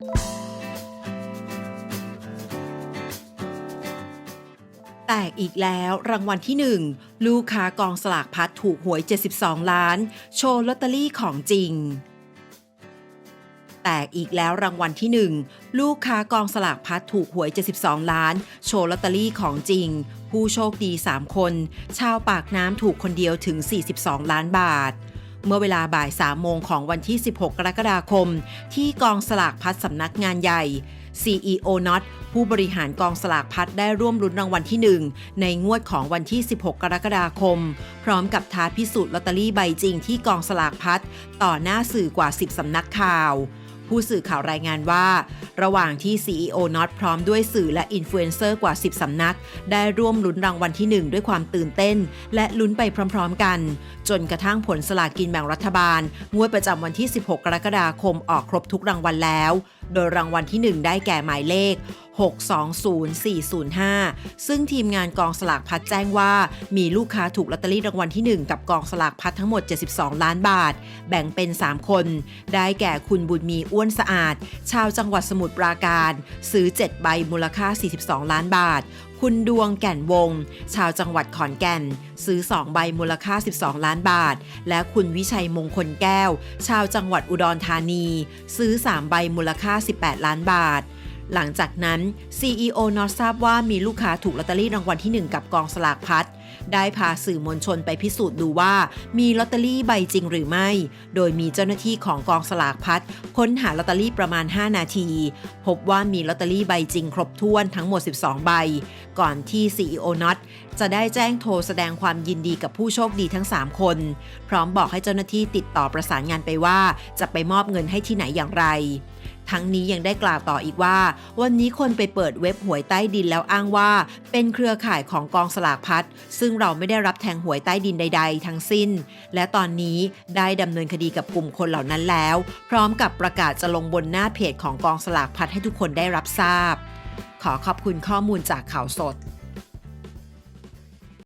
แตกอีกแล้วรางวัลที่ 1 ลูกค้ากองสลากพัดถูกหวย 72 ล้าน โชว์ลอตเตอรี่ของจริง แตกอีกแล้วรางวัลที่ 1 ลูกค้ากองสลากพัดถูกหวย 72 ล้าน โชว์ลอตเตอรี่ของจริง ผู้โชคดี 3 คน ชาวปากน้ำถูกคนเดียวถึง 42 ล้านบาท เมื่อเวลาบ่าย 3 โมงของวันที่ 16 กรกฎาคม ที่กองสลากพัดสำนักงานใหญ่ CEO Not ผู้บริหารกองสลากพัดได้ร่วมลุ้นรางวัลที่ 1 ในงวดของวันที่ 16 กรกฎาคม พร้อมกับท้าพิสูจน์ลอตเตอรี่ใบจริงที่กองสลากพัดต่อหน้าสื่อกว่า 10 สำนักข่าว ผู้สื่อข่าวรายงานว่า ระหว่างที่ CEO Not พร้อมด้วยสื่อและอินฟลูเอนเซอร์กว่า 10 สำนัก ได้ร่วมลุ้นรางวัลที่ 1 ด้วยความตื่นเต้น และลุ้นไปพร้อมๆกัน จนกระทั่งผลสลากินแบ่งรัฐบาล งวดประจำวันที่ 16 กรกฎาคมออกครบทุกรางวัลแล้ว โดยรางวัลที่ 1 ได้แก่หมายเลข 620405 ซึ่งทีมงานกองสลากพัดแจ้งว่า มีลูกค้าถูกลอตเตอรี่รางวัลที่ 1 กับกองสลากพัดทั้งหมด 72 ล้านบาท แบ่งเป็น 3 คน ได้แก่คุณบุญมีอ้วนสะอาด ชาวจังหวัดสมุทรปราการ ซื้อ 7 ใบมูลค่า 42 ล้านบาท คุณดวงแก่นวง ชาวจังหวัดขอนแก่น ซื้อ 2 ใบมูลค่า 12 ล้านบาท และคุณวิชัยมงคลแก้ว ชาวจังหวัดอุดรธานี ซื้อ 3 ใบมูลค่า 18 ล้านบาทหลังจากนั้น CEO นอตทราบว่ามีลูกค้าถูกลอตเตอรี่รางวัลที่ 1 กับกองสลากพัด ได้พาสื่อมวลชนไปพิสูจน์ดูว่า มีลอตเตอรี่ใบจริงหรือไม่ โดยมีเจ้าหน้าที่ของกองสลากพัดค้นหาลอตเตอรี่ประมาณ 5 นาที พบว่ามีลอตเตอรี่ใบจริงครบถ้วนทั้งหมด 12 ใบ ก่อนที่ CEO น็อตจะได้แจ้งโทรแสดงความยินดีกับผู้โชคดีทั้ง 3 คน พร้อมบอกให้เจ้าหน้าที่ติดต่อประสานงานไปว่า จะไปมอบเงินให้ที่ไหนอย่างไร ทั้งนี้ยังได้กล่าวต่ออีกว่า วันนี้คนไปเปิดเว็บหวยใต้ดินแล้วอ้างว่า เป็นเครือข่ายของกองสลากพัดซึ่งเราไม่ได้รับแทงหวยใต้ดินใด ๆ ทั้งสิ้น และตอนนี้ได้ดำเนินคดีกับกลุ่มคนเหล่านั้นแล้ว พร้อมกับประกาศจะลงบนหน้าเพจของกองสลากพัดให้ทุกคนได้รับทราบ ขอขอบคุณข้อมูลจากข่าวสด